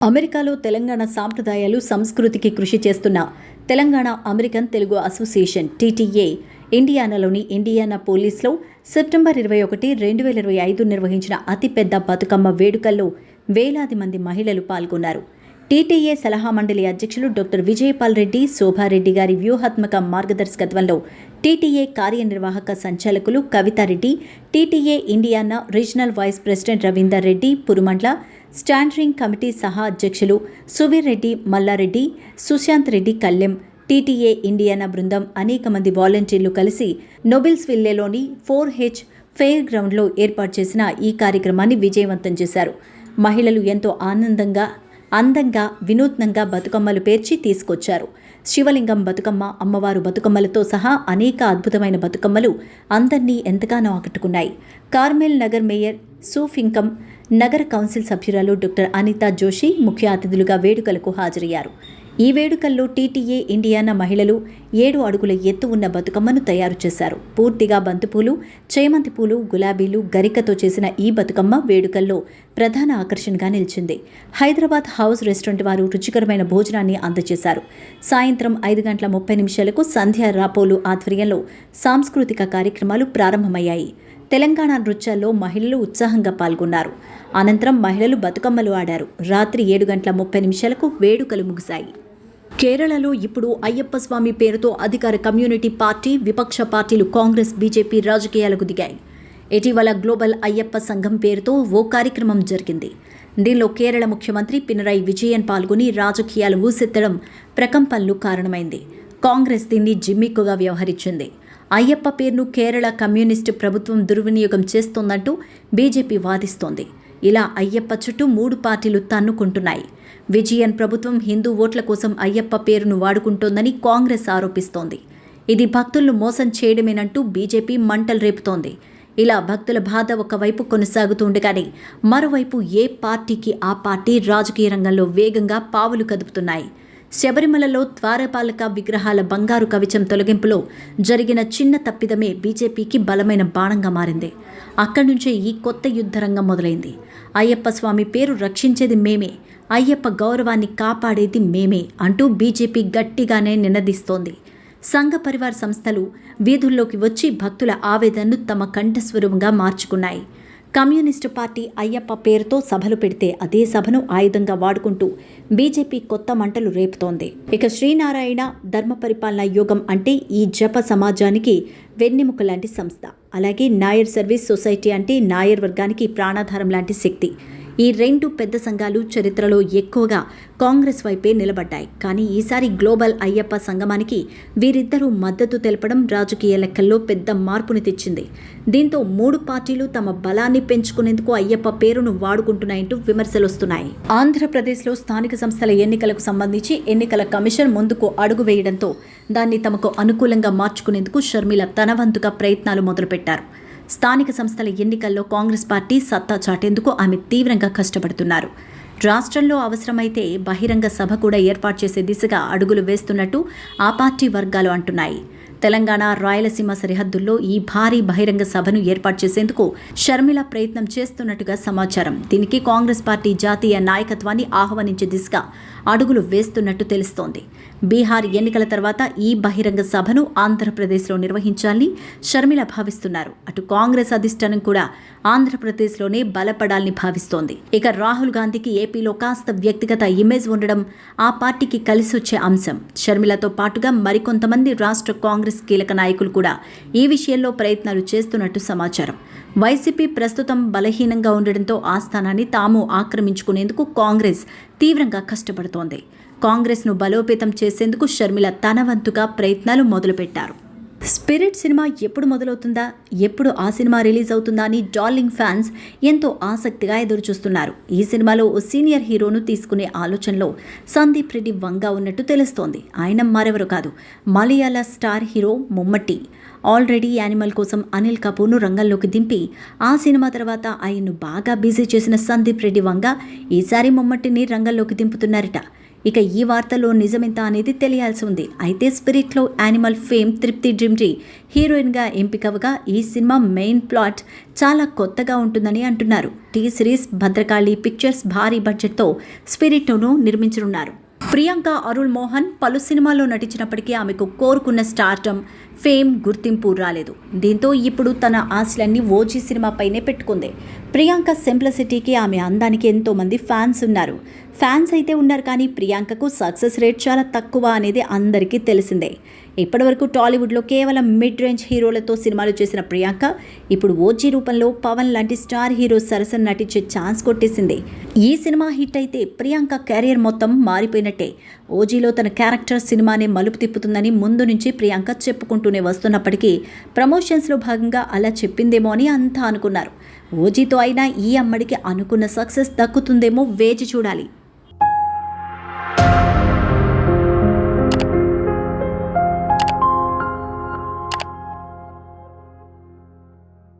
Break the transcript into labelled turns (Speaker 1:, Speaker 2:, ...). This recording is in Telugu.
Speaker 1: అమెరికాలో తెలంగాణ సాంప్రదాయాలు సంస్కృతికి కృషి చేస్తున్న Telangana American Telugu association TTA ఇండియానాలోని Indiana పోలీస్లో సెప్టెంబర్ ఇరవై ఒకటి రెండు వేల ఇరవై ఐదు నిర్వహించిన అతిపెద్ద బతుకమ్మ వేడుకల్లో వేలాది మంది మహిళలు పాల్గొన్నారు. టీటీఏ సలహా మండలి అధ్యక్షులు డాక్టర్ విజయపాల్ రెడ్డి శోభారెడ్డి గారి వ్యూహాత్మక మార్గదర్శకత్వంలో టీటీఏ కార్యనిర్వాహక సంచాలకులు Kavitha Reddy TTA Indiana regional vice president Ravinder Reddy Purumandla standing committee సహా అధ్యక్షులు సువీర్ రెడ్డి మల్లారెడ్డి సుశాంత్ రెడ్డి కల్లెం టీటీఏ ఇండియానా బృందం అనేక మంది వాలంటీర్లు కలిసి నొబెల్స్ విల్లేలోని ఫోర్ హెచ్ ఫెయిర్ గ్రౌండ్లో ఏర్పాటు చేసిన ఈ కార్యక్రమాన్ని విజయవంతం చేశారు. మహిళలు ఎంతో ఆనందంగా అందంగా వినూత్నంగా బతుకమ్మలు పేర్చి తీసుకొచ్చారు. శివలింగం బతుకమ్మ అమ్మవారు బతుకమ్మలతో సహా అనేక అద్భుతమైన బతుకమ్మలు అందరినీ ఎంతగానో ఆకట్టుకున్నాయి. కార్మెల్ నగర్ మేయర్ సూఫింకం నగర కౌన్సిల్ సభ్యురాలు డాక్టర్ అనితా జోషి ముఖ్య అతిథులుగా వేడుకలకు హాజరయ్యారు. ఈ వేడుకల్లో టీటీఏ ఇండియానా మహిళలు ఏడు అడుగుల ఎత్తు ఉన్న బతుకమ్మను తయారు చేశారు. పూర్తిగా బంతిపూలు చేమంతి పూలు గులాబీలు గరికతో చేసిన ఈ బతుకమ్మ వేడుకల్లో ప్రధాన ఆకర్షణగా నిలిచింది. హైదరాబాద్ హౌస్ రెస్టారెంట్ వారు రుచికరమైన భోజనాన్ని అందజేశారు. సాయంత్రం ఐదు గంటల ముప్పై నిమిషాలకు సంధ్య రాపోలు ఆధ్వర్యంలో సాంస్కృతిక కార్యక్రమాలు ప్రారంభమయ్యాయి. తెలంగాణ నృత్యాల్లో మహిళలు ఉత్సాహంగా పాల్గొన్నారు. అనంతరం మహిళలు బతుకమ్మలు ఆడారు. రాత్రి ఏడు గంటల ముప్పై నిమిషాలకు వేడుకలు ముగిశాయి. కేరళలో ఇప్పుడు అయ్యప్ప స్వామి పేరుతో అధికార కమ్యూనిటీ పార్టీ విపక్ష పార్టీలు కాంగ్రెస్ బీజేపీ రాజకీయాలకు దిగాయి. ఇటీవల గ్లోబల్ అయ్యప్ప సంఘం పేరుతో ఓ కార్యక్రమం జరిగింది. దీనిలో కేరళ ముఖ్యమంత్రి పినరై విజయన్ పాల్గొని రాజకీయాలు ఊసెత్తడం ప్రకంపనలు కారణమైంది. కాంగ్రెస్ దీన్ని జిమ్మిక్కుగా వ్యవహరించింది. అయ్యప్ప పేరును కేరళ కమ్యూనిస్టు ప్రభుత్వం దుర్వినియోగం చేస్తోందంటూ బీజేపీ వాదిస్తోంది. ఇలా అయ్యప్ప చుట్టూ మూడు పార్టీలు తన్నుకుంటున్నాయి. విజయన్ ప్రభుత్వం హిందూ ఓట్ల కోసం అయ్యప్ప పేరును వాడుకుంటోందని కాంగ్రెస్ ఆరోపిస్తోంది. ఇది భక్తులను మోసం చేయడమేనంటూ బీజేపీ మంటలు రేపుతోంది. ఇలా భక్తుల బాధ ఒకవైపు కొనసాగుతుండగానే మరోవైపు ఏ పార్టీకి ఆ పార్టీ రాజకీయ రంగంలో వేగంగా పావులు కదుపుతున్నాయి. శబరిమలలో ద్వారపాలక విగ్రహాల బంగారు కవచం తొలగింపులో జరిగిన చిన్న తప్పిదమే బీజేపీకి బలమైన బాణంగా మారింది. అక్కడి నుంచే ఈ కొత్త యుద్ధరంగం మొదలైంది. అయ్యప్ప స్వామి పేరు రక్షించేది మేమే. అయ్యప్ప గౌరవాన్ని కాపాడేది మేమే అంటూ బీజేపీ గట్టిగానే నినదిస్తోంది. సంఘ పరివార్ సంస్థలు వీధుల్లోకి వచ్చి భక్తుల ఆవేదనను తమ కంఠస్వరూపంగా మార్చుకున్నాయి. కమ్యూనిస్టు పార్టీ అయ్యప్ప పేరుతో సభలు పెడితే అదే సభను ఆయుధంగా వాడుకుంటూ బీజేపీ కొత్త మంటలు రేపుతోంది. ఇక శ్రీనారాయణ ధర్మ పరిపాలన యోగం అంటే ఈ జప సమాజానికి వెన్నెముక లాంటి సంస్థ. అలాగే నాయర్ సర్వీస్ సొసైటీ అంటే నాయర్ వర్గానికి ప్రాణాధారం లాంటి శక్తి. ఈ రెండు పెద్ద సంఘాలు చరిత్రలో ఎక్కువగా కాంగ్రెస్ వైపే నిలబడ్డాయి. కానీ ఈసారి గ్లోబల్ అయ్యప్ప సంగమానికి వీరిద్దరూ మద్దతు తెలపడం రాజకీయ లెక్కల్లో పెద్ద మార్పుని తెచ్చింది. దీంతో మూడు పార్టీలు తమ బలాన్ని పెంచుకునేందుకు అయ్యప్ప పేరును వాడుకుంటున్నాయంటూ విమర్శలు వస్తున్నాయి ఆంధ్రప్రదేశ్లో స్థానిక సంస్థల ఎన్నికలకు సంబంధించి ఎన్నికల కమిషన్ ముందుకు అడుగు వేయడంతో దాన్ని తమకు అనుకూలంగా మార్చుకునేందుకు షర్మిల తన వంతుగా ప్రయత్నాలు మొదలుపెట్టారు. స్థానిక సంస్థల ఎన్నికల్లో కాంగ్రెస్ పార్టీ సత్తా చాటేందుకు ఆమె తీవ్రంగా కష్టపడుతున్నారు. రాష్ట్రంలో అవసరమైతే బహిరంగ సభ కూడా ఏర్పాటు చేసే దిశగా అడుగులు వేస్తున్నట్టు ఆ పార్టీ వర్గాలు అంటున్నాయి. తెలంగాణ రాయలసీమ సరిహద్దుల్లో ఈ భారీ బహిరంగ సభను ఏర్పాటు చేసేందుకు షర్మిల ప్రయత్నం చేస్తున్నట్టుగా సమాచారం. దీనికి కాంగ్రెస్ పార్టీ జాతీయ నాయకత్వాన్ని ఆహ్వానించే దిశగా అడుగులు వేస్తున్నట్టు తెలుస్తోంది. బీహార్ ఎన్నికల తర్వాత ఈ బహిరంగ సభను ఆంధ్రప్రదేశ్లో నిర్వహించాలని షర్మిల భావిస్తున్నారు. అటు కాంగ్రెస్ అధిష్టానం కూడా ఆంధ్రప్రదేశ్లోనే బలపడాలని భావిస్తోంది. ఇక రాహుల్ గాంధీకి ఏపీలో కాస్త వ్యక్తిగత ఇమేజ్ ఉండడం ఆ పార్టీకి కలిసొచ్చే అంశం. షర్మిలతో పాటుగా మరికొంతమంది రాష్ట్ర కాంగ్రెస్ కీలక నాయకులు కూడా ఈ విషయంలో ప్రయత్నాలు చేస్తున్నట్టు సమాచారం. వైసీపీ ప్రస్తుతం బలహీనంగా ఉండడంతో ఆ స్థానాన్ని తాము ఆక్రమించుకునేందుకు కాంగ్రెస్ తీవ్రంగా కష్టపడుతోంది. కాంగ్రెస్ను బలోపేతం చేసేందుకు షర్మిల తన వంతుగా ప్రయత్నాలు మొదలుపెట్టారు. స్పిరిట్ సినిమా ఎప్పుడు మొదలవుతుందా? ఎప్పుడు ఆ సినిమా రిలీజ్ అవుతుందా అని డార్లింగ్ ఫ్యాన్స్ ఎంతో ఆసక్తిగా ఎదురుచూస్తున్నారు. ఈ సినిమాలో ఓ సీనియర్ హీరోను తీసుకునే ఆలోచనలో సందీప్ రెడ్డి వంగ ఉన్నట్టు తెలుస్తోంది. ఆయన మరెవరు కాదు. Malayala star hero Mammootty. Already Animal కోసం అనిల్ కపూర్ను రంగంలోకి దింపి ఆ సినిమా తర్వాత ఆయన్ను బాగా బిజీ చేసిన సందీప్ రెడ్డి వంగ ఈసారి ముమ్మట్టిని రంగంలోకి దింపుతున్నారట. ఇక ఈ వార్తలో నిజమెంత అనేది తెలియాల్సి ఉంది. అయితే స్పిరిట్లో యానిమల్ ఫేమ్ తృప్తి డ్రిమ్జీ హీరోయిన్గా ఎంపికవగా ఈ సినిమా మెయిన్ ప్లాట్ చాలా కొత్తగా ఉంటుందని అంటున్నారు. టీ సిరీస్ భద్రకాళి పిక్చర్స్ భారీ బడ్జెట్తో స్పిరిట్ను నిర్మించనున్నారు. ప్రియాంక అరుణ్ మోహన్ పలు సినిమాల్లో నటించినప్పటికీ ఆమెకు కోరుకున్న స్టార్టమ్ ఫేమ్ గుర్తింపు రాలేదు. దీంతో ఇప్పుడు తన ఆశలన్నీ ఓజీ సినిమాపైనే పెట్టుకుంది. ప్రియాంక సింప్లసిటీకి ఆమె అందానికి ఎంతోమంది ఫ్యాన్స్ ఉన్నారు. ఫ్యాన్స్ అయితే ఉన్నారు కానీ ప్రియాంకకు సక్సెస్ రేట్ చాలా తక్కువ అనేది అందరికీ తెలిసిందే. ఇప్పటివరకు టాలీవుడ్లో కేవలం మిడ్ రేంజ్ హీరోలతో సినిమాలు చేసిన ప్రియాంక ఇప్పుడు ఓజీ రూపంలో పవన్ లాంటి స్టార్ హీరో సరసన నటించే ఛాన్స్ కొట్టేసింది. ఈ సినిమా హిట్ అయితే ప్రియాంక కెరియర్ మొత్తం మారిపోయినట్టే. ఓజీలో తన క్యారెక్టర్ సినిమానే మలుపు తిప్పుతుందని ముందు నుంచి ప్రియాంక చెప్పుకుంటూనే వస్తున్నప్పటికీ ప్రమోషన్స్లో భాగంగా అలా చెప్పిందేమో అని అంతా అనుకున్నారు. ఓజీతో అయినా ఈ అమ్మడికి అనుకున్న సక్సెస్ దక్కుతుందేమో వేచి చూడాలి.